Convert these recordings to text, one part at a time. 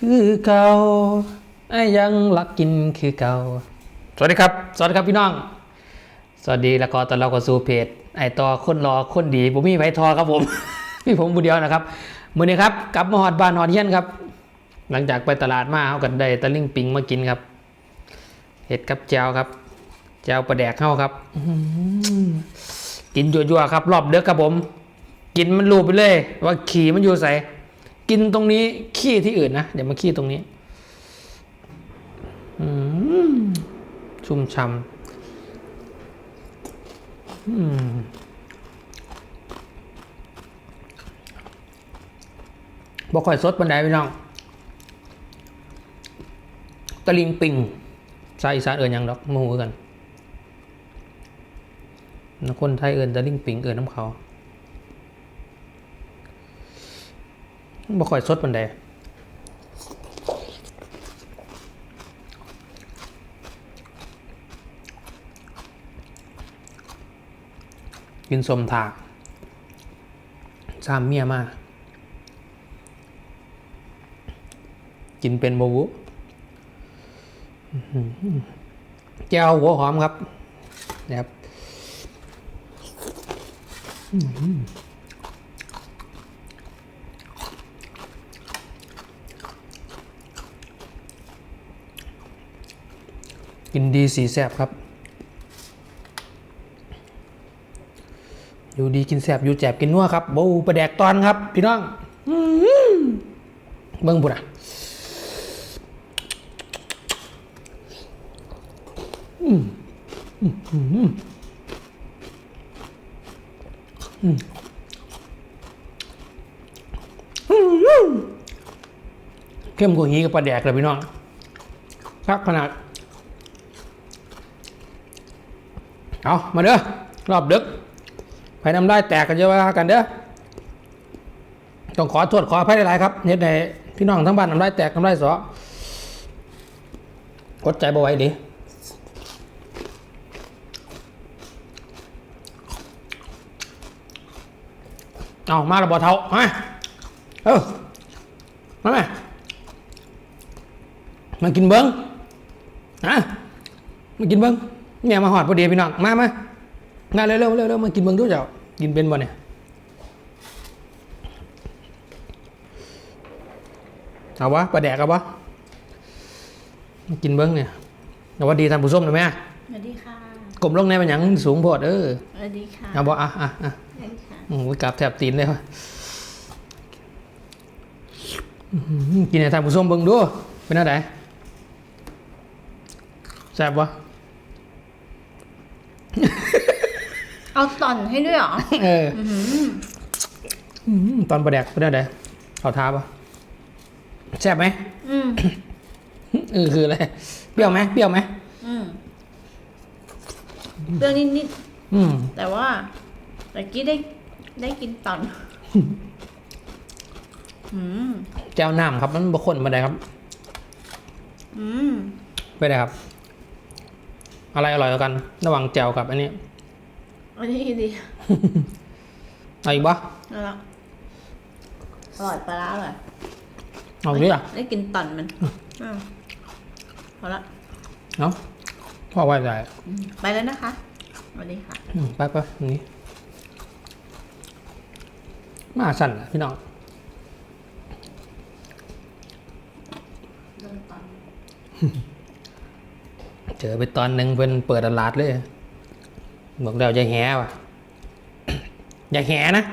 คือเก่าไอ้ยังรักกินคือเก่า สวัสดีครับ สวัสดีครับพี่น้อง สวัสดีแล้วก็ตอนเราก็สู่เพจไอต่อคนรอคนดีผมมีไผทอครับผม พี่ผมผู้เดียวนะครับมือนี้ครับกลับมาหอดบ้านหอดเฮียนครับ หลังจากไปตลาดมาเขากันได้ตะลิ่งปิงมากินครับเห็ดกับแจวครับแจวปลาแดกเข้าครับกินยั่วๆครับ รอบเด็กครับผม กินมันรูปไปเลย ว่าขี่มันอยู่ใส่ กินตรงนี้ขี้ที่อื่นนะเดี๋ยวมาขี้ตรงนี้อชุ่มช่ำบอืมบ่อยสดบันไดพี่น้องตะลิงปิงใส่สานเอิญยังดอกมูกันคนไทยเอิญตะลิงปิงเอิญน้ำเขา บ่ค่อยสดบันไดกินสมถากสามเมียมาก กินเป็นโมวุแก้วหัวหอมครับนะครับอื้อหือ กินดีสีแสบครับ อยู่ดีกินแสบอยู่แจบกินนัวครับบูประแดกตอนครับ พี่น้องเบิ้งบุญอะเข้มกว่านี้กับปลาแดกเลยพี่น้องครับขนาด เอามาเด้อรอบดึกไปน้ำได้แตกกันเยอะว่ากันเด้อต้องขอโทษขออภัยหลายครับเน็ตในพี่น้องทั้งบ้านน้ำได้แตกน้ำได้สอกดใจบ่ไหว้ดิเอามาระบอเท้ามาเออมาไหมมากินเบิ้งฮะมากินเบิ้ง เนี่ยมาหอดพอดีพี่น้องมามามาเร็วเร็วเร็วเร็วมากินเบิ้งด้วยเจ้ากินเป็นบ่เนี่ยเอาวะปลาแดกเอาวะมากินเบิ้งเนี่ยเอาว่าดีทานผู้ส้มหน่อยไหมสวัสดีค่ะกลมลงในมันหยังสูงโพดเออสวัสดีค่ะเอาบ่อะอะอะสวัสดีค่ะโอ้ยกลับแถบตีนเลยว่ะอื้อหือกินในทางผู้ส้มเบิ่งดูเป็นอะไรแซ่บวะ เอาต่อนให้ด้วยเหรอ เอออื้อหืออื้อหือตอนประแดกเป็นอะไรเขาท้าปะแซ่บไหมอืมเออคืออะไร เปรี้ยวไหมเปรี้ยวไหมอืมเรื่องนิดนิดอืมๆแต่ว่าตะกี้ได้ได้กินต่อนอืมแก้วน้ำครับ มันบะข้นมาได้ครับ อืมไปได้ครับ อะไรอร่อยกว่ากัน ระหว่างแจ่วกับอันนี้ อันนี้ดีเอาอีกปะเอาละอร่อยปลาร้าอร่อยเอาดิอะได้กินต่อนมันอืมพอละเนาะพ่อไว้ใจอืมไปแล้วนะคะสวัสดีค่ะอืมไปไปนี่มาสั่นล่ะพี่น้อง เจอไปตอนหนึ่งเพิ่นเปิดตลาดเลยบอกเราจะแห่ว่ะอย่าแห่นะ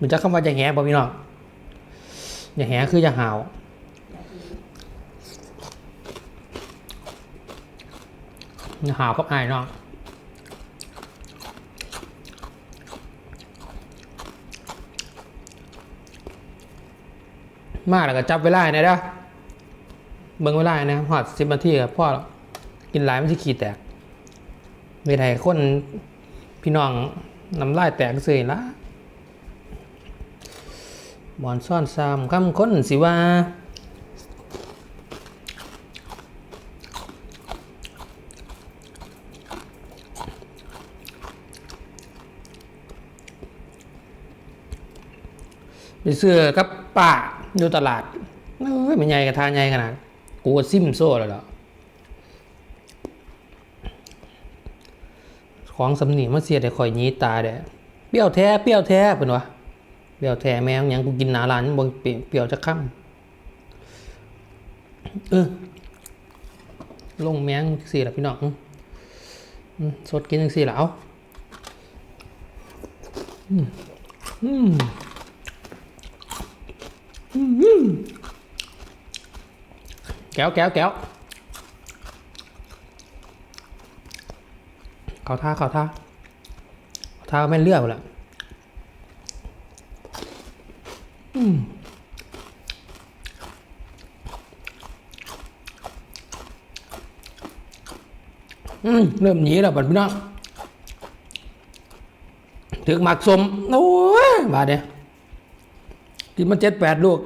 มันจะคำว่าจะแห่ป่ะพี่น้องอย่าแห่คืออย่าหาวอย่าหาวกับไอ้ายน้องมาแล้วก็จับเวลาหน่ยเด้อเบิ่งเวลานะหอดสิบนาทีกับพ่อแล้ว กินหลายมันจะขี้แตกเวลาให้คนพี่น้องน้ำลายแตกเสื่อยละบอนซ่อนซามคำค้นสิว่าไปซื้อกับป้าอยู่ตลาดเอ้ยมันใหญ่กระทาใหญ่ขนาด กูก็ซิมโซ่แล้วเหรอ ของสำนีมาเสียแต่ข่อยยีตาเด้เปรี้ยวแท้เปรี้ยวแท้เป็นวะเปรี้ยวแท้แมงยังกูกินหนาร้านบ่เปรี้ยวจะข้ามเออลงแมงสี่ละพี่น้องสดกินจังสี่ละเอาอืมอืมอืมแก้วแก้วแก้ว เขาท่าเขาท่าเขาท่าแม่นเลือกละอืมเริ่มหนีแล้วบัดพี่น้องถึงหมักสมโอ้ยบาดเนี่ยกินมาเจ็ดแปดลูก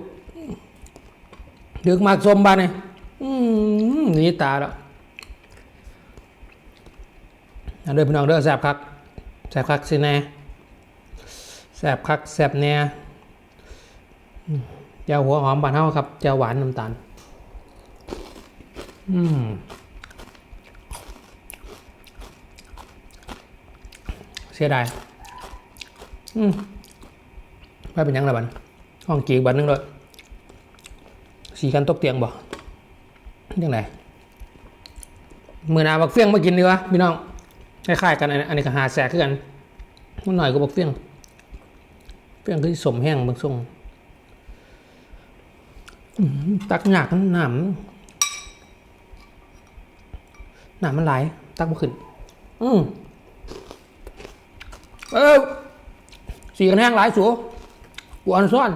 ถึงหมักสมบาดเนี่ยหนีตาแล้วอัน เด้อพี่น้องเด้อแสบคักแสบคักสิแน่แสบคักแสบแน่อืมเจ้าหัวหอมบานเฮาครับเจ้าหวานน้ำตาลอืมเสียดายอืมไม่เป็นยังละบันห้องกีกบันนึงเลยสีกันตกเตียงบ่ยังไงมือหนาบักเฟี้ยงมากินดีวะพี่น้อง คล้ายๆกันอันนี้อันนี้ก็หาแสกคือกันมันหน่อยก็บักเฟี้ยงเฟี้ยงคือสมแห้งบางทรงตักหนักหนามหนามมันไหลตักบ่ขึ้น อืมเออสีกันแห้งหลายสูกวนซ่อน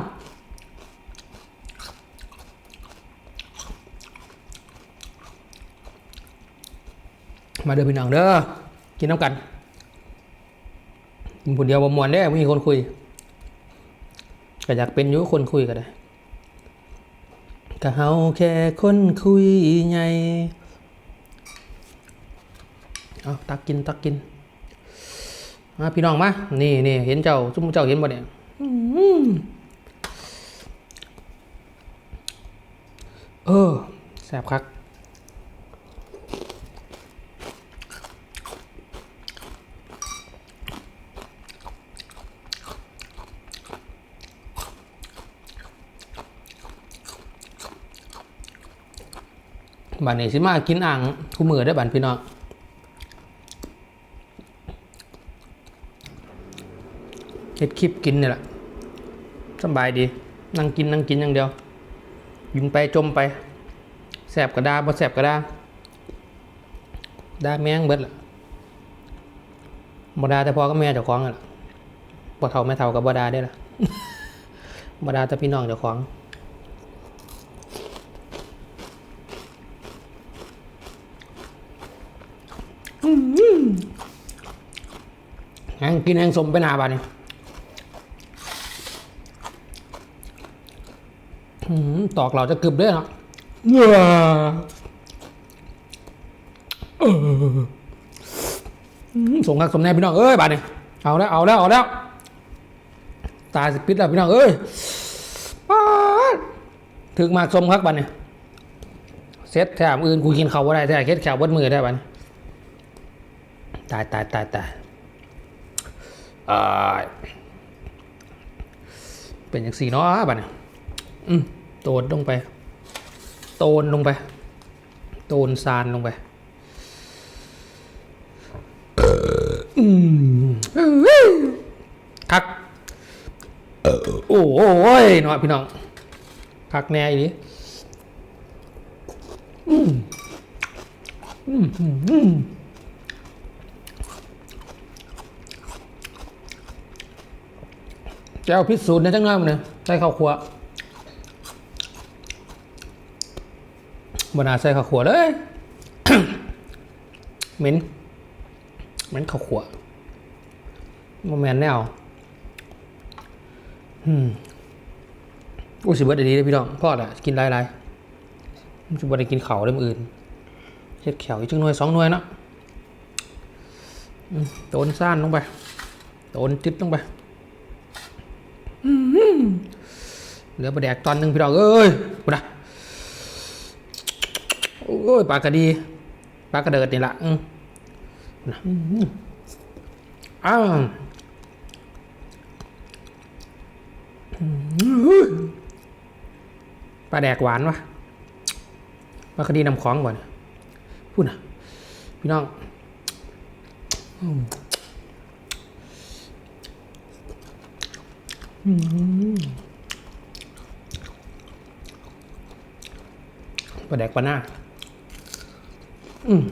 มาเด้อพี่น้องเด้อ กินน้ำกันกินคนเดียวบ่มวนได้มีคนคุยก็อยากเป็นยู่คนคุยก็ได้ก็เฮาแค่คนคุยไงเอาตักกินตักกินมาพี่น้องมานี่นี่เห็นเจ้าซุ่มเจ้าเห็นบ่เนี่ยเออแสบคัก บัดนี้สิมากินอ่างคู่มือได้บัดพี่น้องเฮ็ดคลิปกินเนี่ยแหละสบายดี นั่งกินนั่งกินอย่างเดียวยิงไปจมไปแสบกระดาบ่แสบกระดาดาแมงเบิดล่ะบ่ดาแต่พอก็แม่เจ้าของอะล่ะบ่เท่าแม่เท่ากับบ่ดาได้ล่ะบ่ดาแต่พี่น้องเจ้าของ แหงกินแหงสมไปหนาบานี่ตอกเราจะกึบด้วยเนาะเงือเอออืมส่งคักสมแน่พี่น้องเอ้ยบาดนี่ยเอาแล้วเอาแล้วเอาแล้ว ตายสิปิดแล้วพี่น้องเอ้ยปาดถึงมาสมคักบาดนี่ยเซ็ตแถมอื่นกูกินเขาว่าได้แท้เค็ดแขวบดมือได้บาดนี่ตายตายตายตาย เป็นอย่างสี่เนาะบาดนี่อืมโตนลงไป โตนลงไป โตนซานลงไปคักโอ้ยเนาะพี่น้องคักแน่อีนี้อืมอืมอืม อืมแก้วพิสูจน์ในจังน้อยมันเนี่ยใส่ข้าวคั่วบนาใส่ข้าวขัวเลยเหม็นเหม็นข้าวขัวโมแมนแนวอืมอู้สิบเบิร์ดดีเลยพี่น้องพ่อละกินหลายๆมันจะบ่ได้กินเข่าเรื่องอื่นเฮ็ดแขวอีกจังหน่วยสองหน่วยเนาะโดนซ่านลงไปโดนจิตลงไป เหลือประแดกตอนหนึ่งพี่น้องเอ้ยกูนะโอ้ยปลากระดีปลากระเดิดนี่ละอืมนะอืมอ้าวปลาแดกหวานวะปลากระดีนำของก่อนพูดนะพี่น้องอืมอืม ปลาแดกปลาหน้าอืม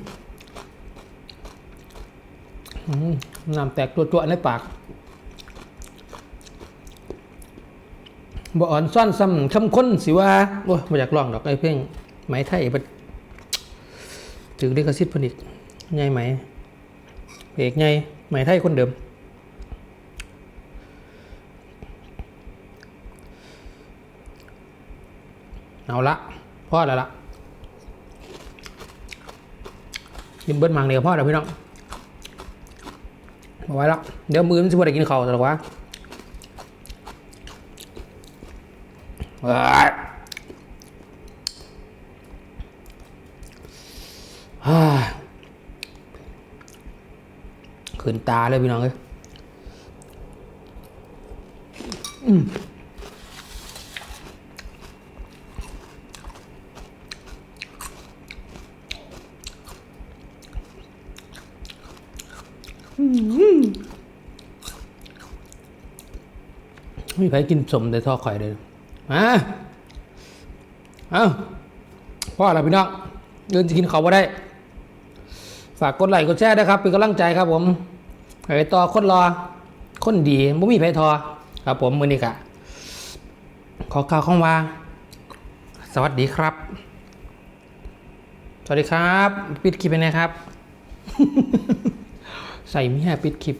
น้ำแตกตัวๆในปากบ่อ่อนซ่อนซ้ำคำค้นสิว่าโอ้ยมาอยากลองดอกไอ้เพ่งไหมไทยบัดจึงได้กระซิบผนิกใหญ่ไหมเอกใหญ่ไหมไทยคนเดิม เอาละพ่อแล้วละกินเบิ้ลมังเดียวพ่อเดี๋ยวพี่น้องเอาไว้แล้วเดี๋ยวมือมันจะไปกินข้าวต่หรอวะขืนตาเลยพี่น้องเอ้ยอืมไม่มีใครกินสมแต่ทอข่อยเลยมาเอาพ่อแล้วพี่น้องเดินจะกินเขาวบ่ได้ ฝากกดไลค์กดแชร์ด้วยครับ เป็นกำลังใจครับผมไปต่อคนรอ คนดีไม่มีไผทอ ครับผมมือนี้กะ ขอกล่าวคำว่า สวัสดีครับ สวัสดีครับ ปิดคลิปไปนะครับ ใส่มียปิดคลิป